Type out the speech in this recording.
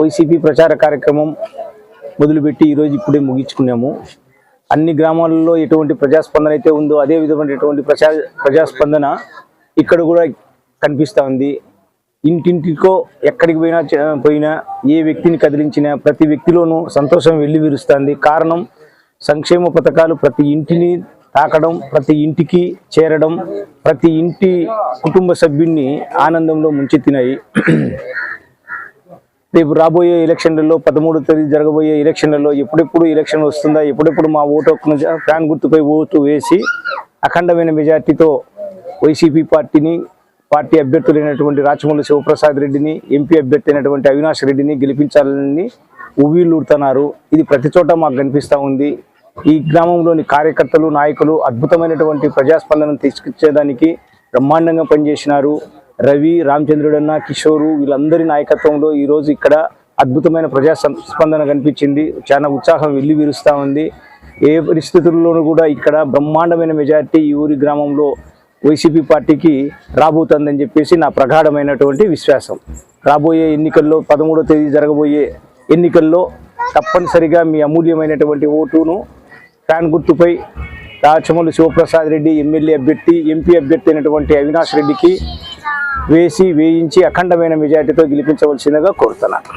YCP ప్రచార కార్యక్రమం మొదలుపెట్టి ఈరోజు ఇప్పుడే ముగించుకున్నాము. అన్ని గ్రామాలలో ఎటువంటి ప్రజాస్పందన అయితే ఉందో అదే విధమైనటువంటి ప్రజా ప్రజాస్పందన ఇక్కడ కూడా కనిపిస్తూ ఉంది. ఇంటింటికో ఎక్కడికి పోయినా పోయినా ఏ వ్యక్తిని కదిలించినా ప్రతి వ్యక్తిలోనూ సంతోషం వెళ్ళి విరుస్తుంది. కారణం సంక్షేమ పథకాలు ప్రతి ఇంటిని తాకడం ప్రతి ఇంటికి చేరడం ప్రతి ఇంటి కుటుంబ సభ్యున్ని ఆనందంలో ముంచెత్తినాయి. రేపు రాబోయే ఎలక్షన్లలో పదమూడు తేదీ జరగబోయే ఎలక్షన్లలో ఎప్పుడెప్పుడు ఎలక్షన్ వస్తుందా ఎప్పుడెప్పుడు మా ఓటు హక్కును జ- ఫ్యాన్ గుర్తుపై ఓటు వేసి అఖండమైన మెజార్టీతో వైసీపీ పార్టీని పార్టీ అభ్యర్థులైనటువంటి రాచమల్లి శివప్రసాద్ రెడ్డిని ఎంపీ అభ్యర్థి అయినటువంటి అవినాష్ రెడ్డిని గెలిపించాలని ఉవ్విళ్ళూడుతున్నారు. ఇది ప్రతి చోట మాకు కనిపిస్తూ ఉంది. ఈ గ్రామంలోని కార్యకర్తలు నాయకులు అద్భుతమైనటువంటి ప్రజాస్పందనను తీసుకొచ్చేదానికి బ్రహ్మాండంగా పనిచేసినారు. రవి రామచంద్రుడన్న కిషోరు వీళ్ళందరి నాయకత్వంలో ఈరోజు ఇక్కడ అద్భుతమైన ప్రజా సం- స్పందన కనిపించింది. చాలా ఉత్సాహం వెళ్ళి విరుస్తూ ఉంది. ఏ పరిస్థితుల్లోనూ కూడా ఇక్కడ బ్రహ్మాండమైన మెజారిటీ ఈ ఊరి గ్రామంలో వైసీపీ పార్టీకి రాబోతుందని చెప్పేసి నా ప్రగాఢమైనటువంటి విశ్వాసం. రాబోయే ఎన్నికల్లో పదమూడో తేదీ జరగబోయే ఎన్నికల్లో తప్పనిసరిగా మీ అమూల్యమైనటువంటి ఓటును ఫ్యాన్ గుర్తుపై రాచమల్లు శివప్రసాద్ రెడ్డి ఎమ్మెల్యే అభ్యర్థి ఎంపీ అభ్యర్థి అయినటువంటి అవినాష్ రెడ్డికి వేసి వేయించి అఖండమైన మెజార్టీతో గెలిపించవలసిందిగా కోరుతున్నాను.